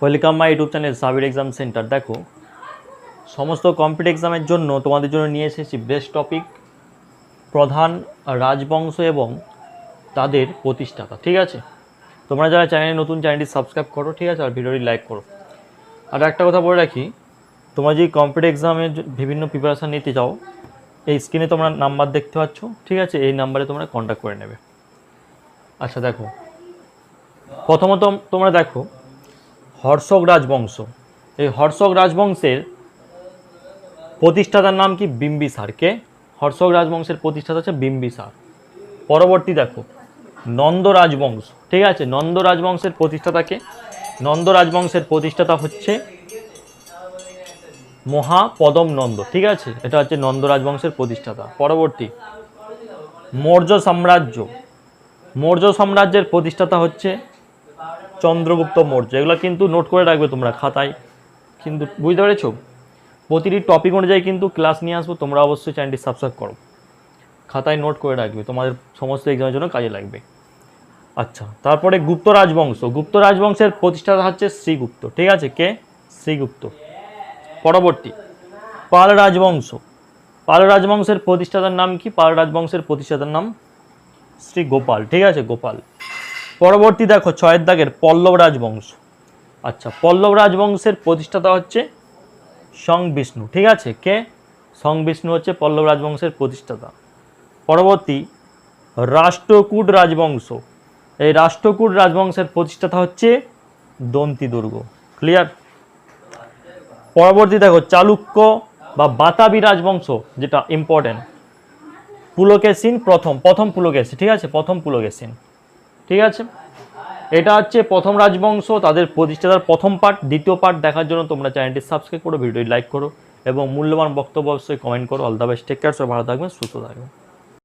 Welcome my YouTube channel Sabir exam centre দেখো, সমস্ত compete এক্সামের জন্য তোমাদের জন্য নিয়ে এসেছি বেস্ট টপিক প্রধান রাজবংশ এবং তাদের প্রতিষ্ঠাতা, ঠিক আছে? তোমরা যারা চ্যানেলে নতুন চ্যানেলটি সাবস্ক্রাইব করো, ঠিক আছে? আর ভিডিওটি লাইক করো। আর একটা কথা বলে রাখি, তোমরা যদি কম্পিট এক্সামের বিভিন্ন প্রিপারেশান নিতে চাও এই স্ক্রিনে তোমরা নাম্বার দেখতে পাচ্ছ, ঠিক আছে? এই নাম্বারে তোমরা কন্ট্যাক্ট করে নেবে। আচ্ছা দেখো। প্রথমত তোমরা দেখো, হর্ষক রাজবংশ। এই হর্ষক রাজবংশের প্রতিষ্ঠাতার নাম কি? বিম্বিসার। কে? হর্ষক রাজবংশের প্রতিষ্ঠাতা হচ্ছে বিম্বিসার। পরবর্তী দেখো, নন্দ রাজবংশ। ঠিক আছে? নন্দ রাজবংশের প্রতিষ্ঠাতাকে নন্দ রাজবংশের প্রতিষ্ঠাতা হচ্ছে মহাপদম নন্দ ঠিক আছে? এটা হচ্ছে নন্দ রাজবংশের প্রতিষ্ঠাতা। পরবর্তী, মৌর্য সাম্রাজ্য। মৌর্য সাম্রাজ্যের প্রতিষ্ঠাতা হচ্ছে চন্দ্রগুপ্ত মৌর্য। এগুলো কিন্তু নোট করে রাখবে তোমরা খাতায়। কিন্তু বুঝতে পেরেছ? প্রতিটি টপিক অনুযায়ী কিন্তু ক্লাস নিয়ে আসব, তোমরা অবশ্যই চ্যানেলটি সাবস্ক্রাইব করো। খাতায় নোট করে রাখবে, তোমাদের সমস্ত এক্সামের জন্য কাজে লাগবে। আচ্ছা তারপরে গুপ্ত রাজবংশ। গুপ্ত রাজবংশের প্রতিষ্ঠাতা হচ্ছে শ্রীগুপ্ত, ঠিক আছে? কে? শ্রীগুপ্ত। পরবর্তী পাল রাজবংশ পাল রাজবংশের প্রতিষ্ঠাতার নাম কি? পাল রাজবংশের প্রতিষ্ঠাতার নাম শ্রী গোপাল। ঠিক আছে, গোপাল। পরবর্তী দেখো, ছয়ের দাগের পল্লব রাজবংশ আচ্ছা পল্লব রাজবংশের প্রতিষ্ঠাতা হচ্ছে সং বিষ্ণু ঠিক আছে, কে? সং বিষ্ণু হচ্ছে পল্লব রাজবংশের প্রতিষ্ঠাতা। পরবর্তী, রাষ্ট্রকূট রাজবংশ। এই রাষ্ট্রকূট রাজবংশের প্রতিষ্ঠাতা হচ্ছে দন্তি দুর্গ ক্লিয়ার পরবর্তী দেখো চালুক্য বা বাতাবি রাজবংশ যেটা ইম্পর্টেন্ট পুলকেশিন প্রথম প্রথম পুলকেশী ঠিক আছে? প্রথম পুলকেশিন। ঠিক আছে? এটা হচ্ছে প্রথম রাজবংশ, তাদের প্রতিষ্ঠাতার প্রথম পার্ট, দ্বিতীয় পার্ট দেখার জন্য তোমরা চ্যানেলটি সাবস্ক্রাইব করো, ভিডিওটি লাইক করো, এবং মূল্যবান বক্তব্য অবশ্যই কমেন্ট করো। All the best take care সব ভালো থাকবেন, সুস্থ থাকবেন।